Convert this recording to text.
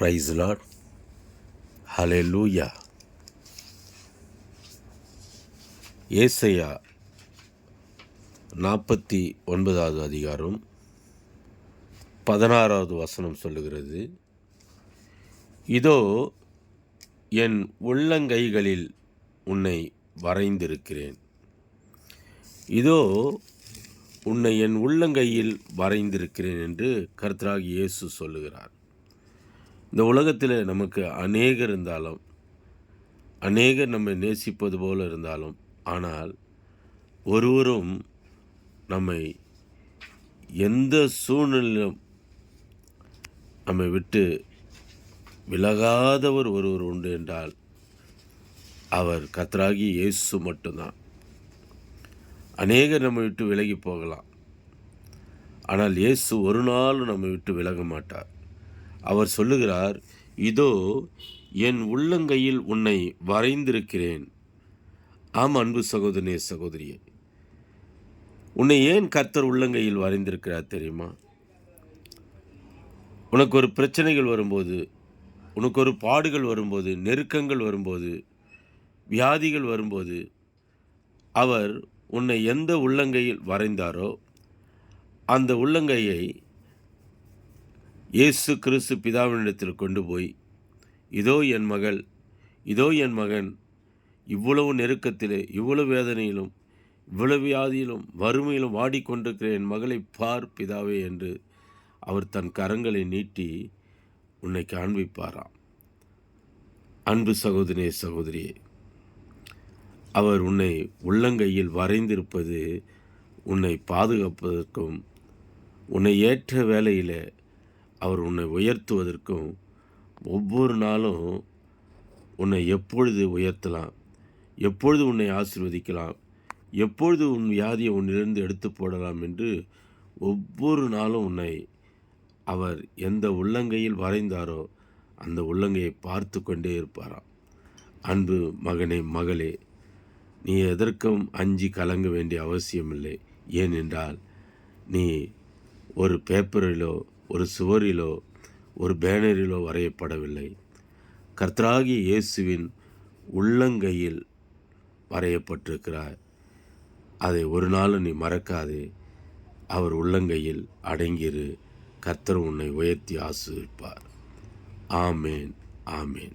Price Lord ஹலே லூயா ஏசையா நாற்பத்தி ஒன்பதாவது அதிகாரம் பதினாறாவது வசனம் சொல்லுகிறது. இதோ என் உள்ளங்கைகளில் உன்னை வரைந்திருக்கிறேன். இதோ உன்னை என் உள்ளங்கையில் வரைந்திருக்கிறேன் என்று கர்த்தராகி இயேசு சொல்லுகிறார். இந்த உலகத்தில் நமக்கு அநேகர் இருந்தாலும் அநேகர் நம்மை நேசிப்பது போல இருந்தாலும் ஆனால் ஒருவரும் நம்மை எந்த சூழ்நிலையிலும் நம்மை விட்டு விலகாதவர் ஒருவர் உண்டு என்றால் அவர் கத்ராகி இயேசு மட்டும்தான். அநேகர் நம்மை விட்டு விலகி போகலாம். ஆனால் இயேசு ஒரு நாளும் நம்மை விட்டு விலக மாட்டார். அவர் சொல்லுகிறார் இதோ என் உள்ளங்கையில் உன்னை வரைந்திருக்கிறேன். ஆம் அன்பு சகோதரனே சகோதரியே. உன்னை ஏன் கர்த்தர் உள்ளங்கையில் வரைந்திருக்கிறார் தெரியுமா? உனக்கு ஒரு பிரச்சனைகள் வரும்போது உனக்கு ஒரு பாடுகள் வரும்போது நெருக்கங்கள் வரும்போது வியாதிகள் வரும்போது அவர் உன்னை எந்த உள்ளங்கையில் வரைந்தாரோ அந்த உள்ளங்கையை இயேசு கிறிஸ்து பிதாவினிடத்தில் கொண்டு போய் இதோ என் மகள் இதோ என் மகன் இவ்வளவு நெருக்கத்திலே இவ்வளவு வேதனையிலும் இவ்வளவு வியாதியிலும் வறுமையிலும் வாடிக்கொண்டிருக்கிற என் மகளை பார் பிதாவே என்று அவர் தன் கரங்களை நீட்டி உன்னை காண்பிப்பாராம். அன்பு சகோதரியே சகோதரியே அவர் உன்னை உள்ளங்கையில் வரைந்திருப்பது உன்னை பாதுகாப்பதற்கும் உன்னை ஏற்ற வேலையில் அவர் உன்னை உயர்த்துவதற்கும் ஒவ்வொரு நாளும் உன்னை எப்பொழுது உயர்த்தலாம்? எப்பொழுது உன்னை ஆசிர்வதிக்கலாம்? எப்பொழுது உன் வியாதியை உன்னிலிருந்து எடுத்து போடலாம் என்று ஒவ்வொரு நாளும் உன்னை அவர் எந்த உள்ளங்கையில் வரைந்தாரோ அந்த உள்ளங்கையை பார்த்து கொண்டே இருப்பாராம். அன்பு மகனே மகளே நீ எதற்கும் அஞ்சி கலங்க வேண்டிய அவசியமில்லை. ஏனென்றால் நீ ஒரு பேப்பரிலோ ஒரு சுவரிலோ ஒரு பேனரிலோ வரையப்படவில்லை. கர்த்தராகிய இயேசுவின் உள்ளங்கையில் வரையப்பட்டிருக்கிறார். அதை ஒரு நாளும் நீ மறக்காதே. அவர் உள்ளங்கையில் அடங்கியிரு. கர்த்தர் உன்னை உயர்த்தி ஆசிர்ப்பார் ஆமேன் ஆமேன்.